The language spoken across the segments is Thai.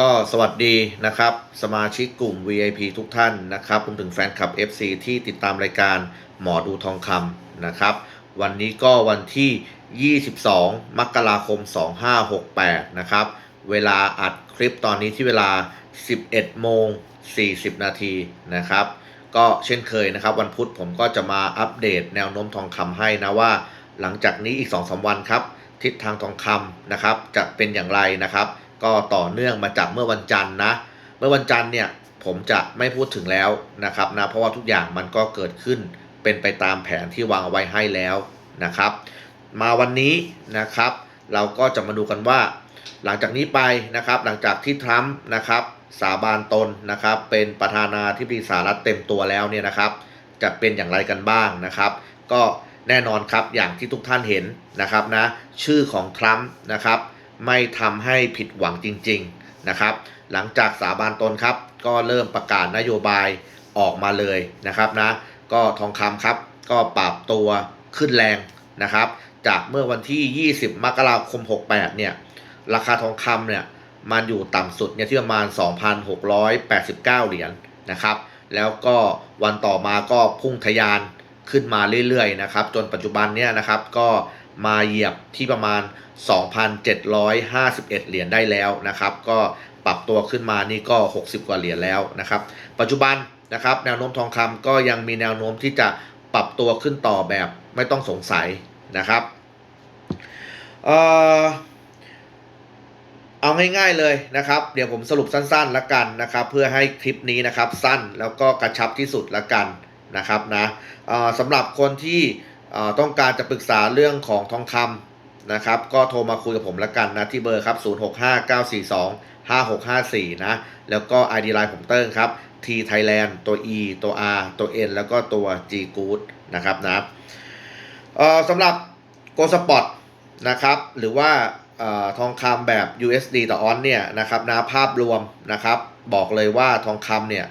ก็สวัสดีนะครับ สมาชิกกลุ่ม VIP ทุกท่านนะครับรวมถึงแฟนคลับ FC ที่ติดตามรายการหมอดูทองคำนะครับ วันนี้ก็วันที่ 22 มกราคม 2568 นะครับ เวลาอัดคลิปตอนนี้ที่เวลา 11 โมง 40 นาทีนะครับ ก็เช่นเคยนะครับ วันพุธผมก็จะมาอัปเดตแนวโน้มทองคำให้นะว่า หลังจากนี้อีก 2-3 วันครับ ทิศทางทองคำนะครับ จะเป็นอย่างไรนะครับ ก็ต่อเนื่องมาจากเมื่อวันจันทร์นะ เมื่อวันจันทร์เนี่ยผมจะไม่พูดถึงแล้วนะครับนะเพราะว่าทุกอย่างมันก็เกิดขึ้นเป็นไปตามแผนที่วางเอาไว้ให้แล้วนะครับ มาวันนี้นะครับ เราก็จะมาดูกันว่า หลังจากนี้ไปนะครับ หลังจากที่ทรัมป์นะครับสาบานตนนะครับ เป็นประธานาธิบดีสหรัฐเต็มตัวแล้วเนี่ยนะครับ จะเป็นอย่างไรกันบ้างนะครับ ก็แน่นอนครับอย่างที่ทุกท่านเห็นนะครับนะชื่อของทรัมป์นะครับ ไม่ทำให้ผิดหวังจริงๆนะครับ หลังจากสาบานตนครับ ก็เริ่มประกาศนโยบายออกมาเลยนะครับนะก็ทองคำครับก็ปรับตัวขึ้นแรงนะครับ จากเมื่อวันที่ 20 มกราคม 68 เนี่ย ราคาทองคำเนี่ยมันอยู่ต่ำสุดเนี่ยที่ประมาณ 2,689 เหรียญนะครับ แล้วก็วันต่อมาก็พุ่งทะยานขึ้นมาเรื่อยๆนะครับ จนปัจจุบันเนี่ยนะครับก็ มาเหยียบที่ประมาณ 2,751 เหรียญได้แล้วนะครับ ก็ปรับตัวขึ้นมานี่ก็ 60 กว่าเหรียญแล้วนะครับ ปัจจุบันนะครับ แนวโน้มทองคำก็ยังมีแนวโน้มที่จะปรับตัวขึ้นต่อแบบไม่ต้องสงสัยนะครับเออเอาง่ายๆเลยนะครับ เดี๋ยวผมสรุปสั้นๆละกันนะครับ เพื่อให้คลิปนี้นะครับสั้นแล้วก็กระชับที่สุดละกันนะครับนะเออสำหรับคนที่ ต้องการจะปรึกษาเรื่องของทองคำนะครับ ก็โทรมาคุยกับผมละกันนะที่เบอร์ครับ 065942 5654 นะ แล้วก็ ID Line ผมเติ้งครับ T Thailand ตัว E ตัว R ตัว N แล้วก็ตัว G Good นะครับนะสำหรับ Go Spot นะครับ หรือว่าอทองคำแบบ USD ต่อออนเนี่ยนะครับนะภาพรวมนะครับ บอกเลยว่าทองคำเนี่ย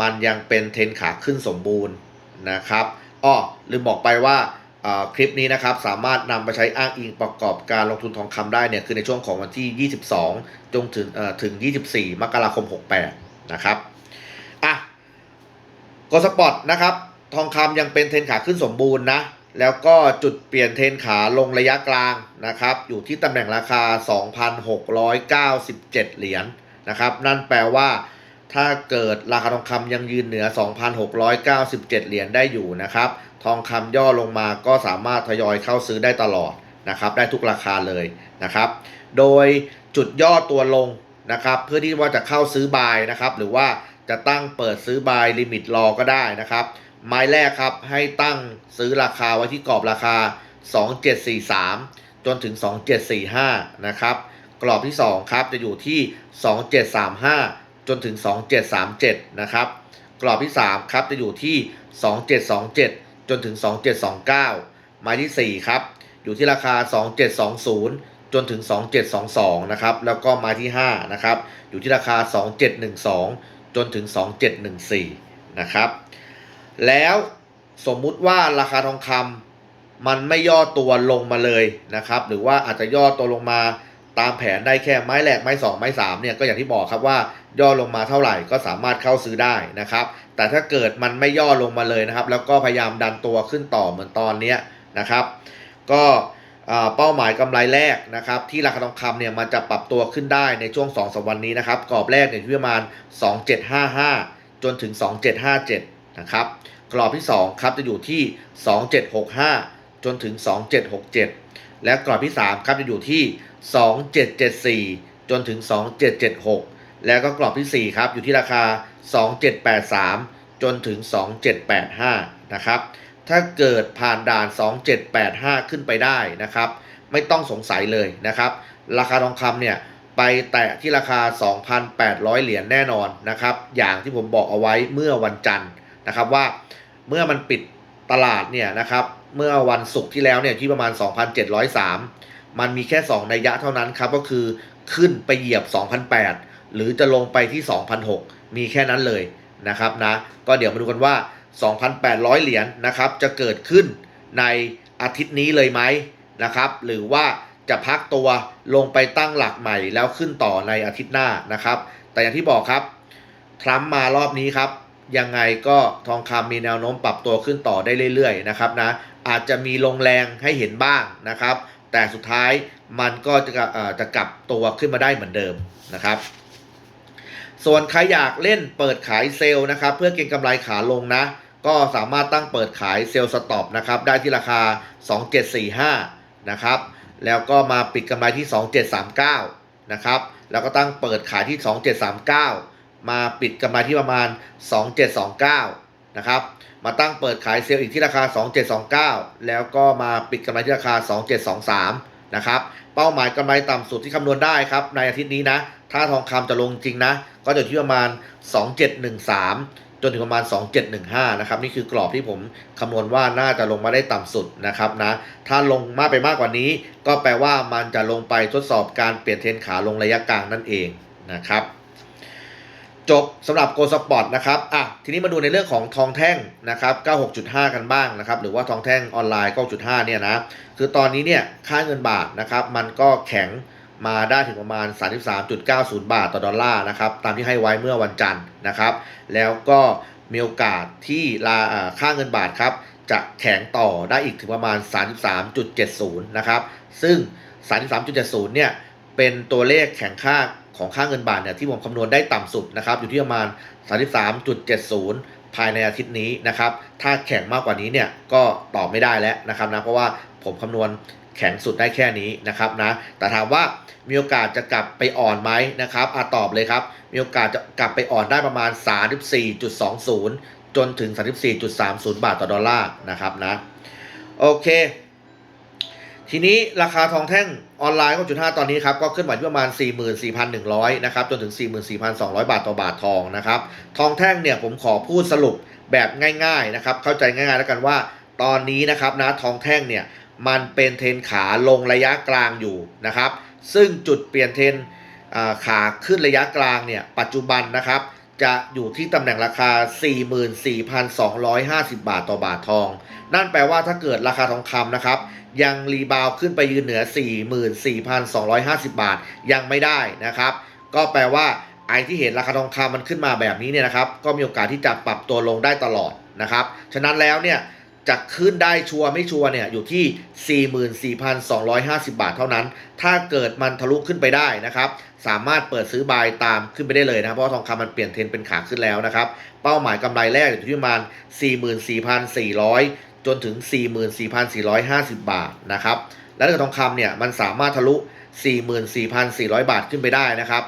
มันยังเป็นเทนขาขึ้นสมบูรณ์นะครับ อ้อลืมบอกไปว่าคลิปนี้นะครับสามารถนำไปใช้อ้างอิงประกอบการลงทุนทองคำได้เนี่ยคือในช่วงของวันที่ 22 จนถึงถึง 24 มกราคม 68 นะครับอะกสปอร์ตนะครับทองคำยังเป็นเทรนขาขึ้นสมบูรณ์นะแล้วก็จุดเปลี่ยนเทรนขาลงระยะกลางนะครับอยู่ที่ตำแหน่งราคา 2,697 เหรียญนะครับนั่นแปลว่า ถ้าเกิดราคาทองคำยังยืนเหนือ 2,697 เหรียญได้อยู่นะครับ ทองคำย่อลงมาก็สามารถทยอยเข้าซื้อได้ตลอดนะครับ ได้ทุกราคาเลยนะครับ โดยจุดย่อตัวลงนะครับ เพื่อที่ว่าจะเข้าซื้อบายนะครับ หรือว่าจะตั้งเปิดซื้อบายลิมิตรอก็ได้นะครับ ไม้แรกครับให้ตั้งซื้อราคาไว้ที่กรอบราคา 2743 จนถึง 2745 นะครับ กรอบที่ 2 ครับจะอยู่ที่ 2735 จนถึง 2737 นะครับ กรอบที่ 3 ครับ จะอยู่ที่ 2727 จนถึง 2729 ไม้ที่ 4 ครับ อยู่ที่ราคา 2720 จนถึง 2722 นะครับ แล้วก็ไม้ที่ 5 นะครับ อยู่ที่ราคา 2712 จนถึง 2714 นะครับ แล้วสมมุติว่าราคาทองคำมันไม่ย่อตัวลงมาเลยนะครับ หรือว่าอาจจะย่อตัวลงมาตามแผนได้แค่ไม้แรกไม้สองไม้สามเนี่ยก็อย่างที่บอกครับว่า ย่อลงมาเท่าไหร่ก็สามารถเข้าซื้อได้นะครับ แต่ถ้าเกิดมันไม่ย่อลงมาเลยนะครับ แล้วก็พยายามดันตัวขึ้นต่อเหมือนตอนนี้นะครับ ก็เป้าหมายกำไรแรกนะครับ ที่ราคาทองคำเนี่ยมันจะปรับตัวขึ้นได้ในช่วง2อสวันนี้นะครับกรอบแรกเนี่ยอยู่ที่ประมาณ 2755 จนถึง 2757 นะครับกรอบที่ 2 ครับจะอยู่ที่ 2765 จนถึง 2767 และกรอบที่ 3 ครับจะอยู่ที่ 2774 จนถึง 2776 แล้วก็กรอบทีสี่ 4 ครับ อยู่ที่ราคา 2783 จนถึง 2785 นะครับ ถ้าเกิดผ่านด่าน 2785 ขึ้นไปได้นะครับ ไม่ต้องสงสัยเลยนะครับ ราคาทองคำเนี่ยไปแตะที่ราคา 2,800 เหรียญแน่นอนนะครับ อย่างที่ผมบอกเอาไว้เมื่อวันจันทร์นะครับว่าเมื่อมันปิดตลาดเนี่ยนะครับเมื่อวันศุกร์ที่แล้วเนี่ยที่ประมาณ 2,703 มันมีแค่ 2 นัยยะเท่านั้นครับ ก็คือขึ้นไปเหยียบ 2,008 หรือจะลงไปที่ 2,006 มีแค่นั้นเลยนะครับนะก็เดี๋ยวมาดูกันว่า 2,800 เหรียญนะครับจะเกิดขึ้นในอาทิตย์นี้เลยไหมนะครับ หรือว่าจะพักตัวลงไปตั้งหลักใหม่แล้วขึ้นต่อในอาทิตย์หน้านะครับ แต่อย่างที่บอกครับทรัมป์มารอบนี้ครับยังไงก็ทองคำมีแนวโน้มปรับตัวขึ้นต่อได้เรื่อยๆนะครับนะอาจจะมีลงแรงให้เห็นบ้างนะครับ แต่สุดท้ายมันก็จะจะกลับตัวขึ้นมาได้เหมือนเดิมนะครับ ส่วนใครอยากเล่นเปิดขายเซลล์นะครับ เพื่อเก็งกำไรขาลงนะ ก็สามารถตั้งเปิดขายเซลล์สต็อปนะครับ ได้ที่ราคา 2745 นะครับ แล้วก็มาปิดกำไรที่ 2739 นะครับ แล้วก็ตั้งเปิดขายที่ 2739 มาปิดกำไรที่ประมาณ 2729 นะครับ มาตั้งเปิดขายเซลล์อีกที่ราคา 2729 แล้วก็มาปิดกำไรที่ราคา 2723 นะครับ เป้าหมายกำไรต่ำสุดที่คำนวณได้ครับ ในอาทิตย์นี้นะ ถ้าทองคำจะลงจริงนะ ก็จะอยู่ที่ประมาณ 2713 จนถึงประมาณ 2715 นะครับ นี่คือกรอบที่ผมคำนวณว่าน่าจะลงมาได้ต่ำสุดนะครับนะ ถ้าลงมากไปมากกว่านี้ ก็แปลว่ามันจะลงไปทดสอบการเปลี่ยนเทรนขาลงระยะกลางนั่นเองนะครับ จบสำหรับโกลสปอร์ตนะครับอะทีนี้มาดูในเรื่องของทองแท่งนะครับ96.5 กันบ้างนะครับ หรือว่าทองแท่งออนไลน์ 9.5 เนี่ยนะ คือตอนนี้เนี่ยค่าเงินบาทนะครับ มันก็แข็งมาได้ถึงประมาณ 33.90 บาทต่อดอลลาร์นะครับ ตามที่ให้ไว้เมื่อวันจันทร์นะครับ แล้วก็มีโอกาสที่ลาอ่าค่าเงินบาทครับ จะแข็งต่อได้อีกถึงประมาณ 33.70 นะครับ ซึ่ง 33.70 เนี่ย เป็นตัวเลขแข็งค่าของค่าเงินบาทเนี่ยที่ผมคำนวณได้ต่ำสุดนะครับอยู่ที่ประมาณ 33.70 ภายในอาทิตย์นี้นะครับถ้าแข็งมากกว่านี้เนี่ยก็ตอบไม่ได้แล้วนะครับนะเพราะว่าผมคำนวณแข็งสุดได้แค่นี้นะครับนะแต่ถามว่ามีโอกาสจะกลับไปอ่อนไหมนะครับอาตอบเลยครับ มีโอกาสจะกลับไปอ่อนได้ประมาณ 34.20 จนถึง 34.30 บาทต่อดอลลาร์นะครับนะโอเค ทีนี้ราคาทองแท่งออนไลน์9.5 ตอนนี้ครับ ก็ขึ้นมาที่ประมาณ 44,100 นะครับ จนถึง 44,200 บาทต่อบาททองนะครับ ทองแท่งเนี่ยผมขอพูดสรุปแบบง่าย ๆ นะครับ เข้าใจง่ายๆแล้วกันว่า ตอนนี้นะครับนะทองแท่งเนี่ยมันเป็นเทรนขาลงระยะกลางอยู่นะครับ ซึ่งจุดเปลี่ยนเทรนขาขึ้นระยะกลางเนี่ยปัจจุบันนะครับ จะอยู่ที่ตำแหน่งราคา 44,250 บาทต่อบาททอง นั่นแปลว่าถ้าเกิดราคาทองคำนะครับ ยังรีบาวขึ้นไปยืนเหนือ 44,250 บาทยังไม่ได้นะครับ ก็แปลว่าไอ้ที่เห็นราคาทองคำมันขึ้นมาแบบนี้เนี่ยนะครับ ก็มีโอกาสที่จะปรับตัวลงได้ตลอดนะครับ ฉะนั้นแล้วเนี่ยจะขึ้นได้ชัวร์ไม่ชัวร์เนี่ยอยู่ที่ 44,250 บาทเท่านั้น ถ้าเกิดมันทะลุขึ้นไปได้นะครับ สามารถเปิดซื้อบายตามขึ้นไปได้เลยนะ เพราะว่าทองคำมันเปลี่ยนเทรนเป็นขาขึ้นแล้วนะครับ เป้าหมายกำไรแรกอยู่ที่ประมาณ 44,400 จนถึง 44,450 บาทนะครับ แล้วกิดทองคำเนี่ยมันสามารถทะลุ 44,400 บาทขึ้นไปได้นะครับ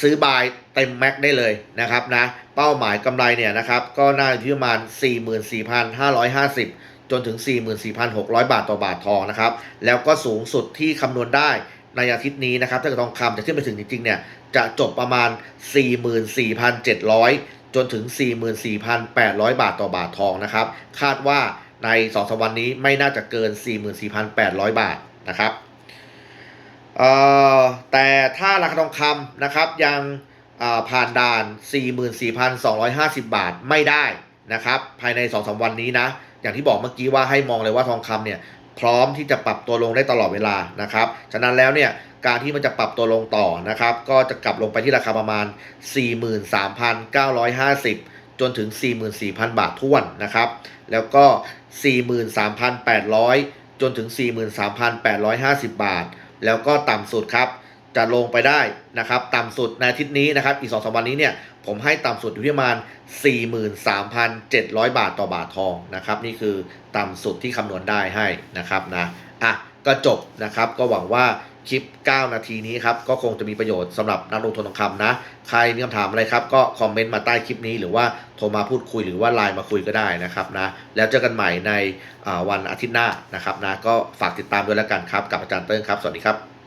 ซื้อบายเต็มแม็กได้เลยนะครับนะ เป้าหมายกำไรเนี่ยนะครับ ก็น่าจะอยู่ที่ประมาณ 44,550 จนถึง 44,600 บาทต่อบาททองนะครับ แล้วก็สูงสุดที่คำนวณได้ ในอาทิตย์นี้นะครับถ้าเกิดทองคำจะขึ้นไปถึงจริงๆเนี่ยจะจบประมาณ 44,700 จนถึง 44,800 บาทต่อบาททองนะครับ คาดว่าใน2อสวันนี้ไม่น่าจะเกิน 44,800 บาทนะครับเอ่อแต่ถ้าราคาทองคำนะครับยังอ่าผ่านด่าน 44,250 บาทไม่ได้นะครับ ภายใน2-3วันนี้นะ อย่างที่บอกเมื่อกี้ว่าให้มองเลยว่าทองคำเนี่ย พร้อมที่จะปรับตัวลงได้ตลอดเวลานะครับ ฉะนั้นแล้วเนี่ยการที่มันจะปรับตัวลงต่อนะครับ ก็จะกลับลงไปที่ราคาประมาณ 43,950 จนถึง 44,000 บาทท้วนนะครับ แล้วก็ 43,800 จนถึง 43,850 บาท แล้วก็ต่ำสุดครับ จะลงไปได้นะครับต่ำสุดในอาทิตย์นี้นะครับอีก2อสวันนี้เนี่ยผมให้ต่ำสุดอยู่ที่ประมาณ 43,700 บาทต่อบาททองนะครับนี่คือต่ำสุดที่คำนวณได้ให้นะครับนะอะก็จบนะครับก็หวังว่าคลิป 9 นาทีนี้ครับก็คงจะมีประโยชน์สำหรับนักลงทุนทองคำนะ ใครมีคำถามอะไรครับ ก็คอมเมนต์มาใต้คลิปนี้หรือว่าโทรมาพูดคุยหรือว่าไลน์มาคุยก็ได้นะครับนะแล้วเจอกันใหม่ในวันอาทิตย์หน้านะครับนะก็ฝากติดตามด้วยแล้วกันครับกับอาจารย์เติ้งครับ สวัสดีครับ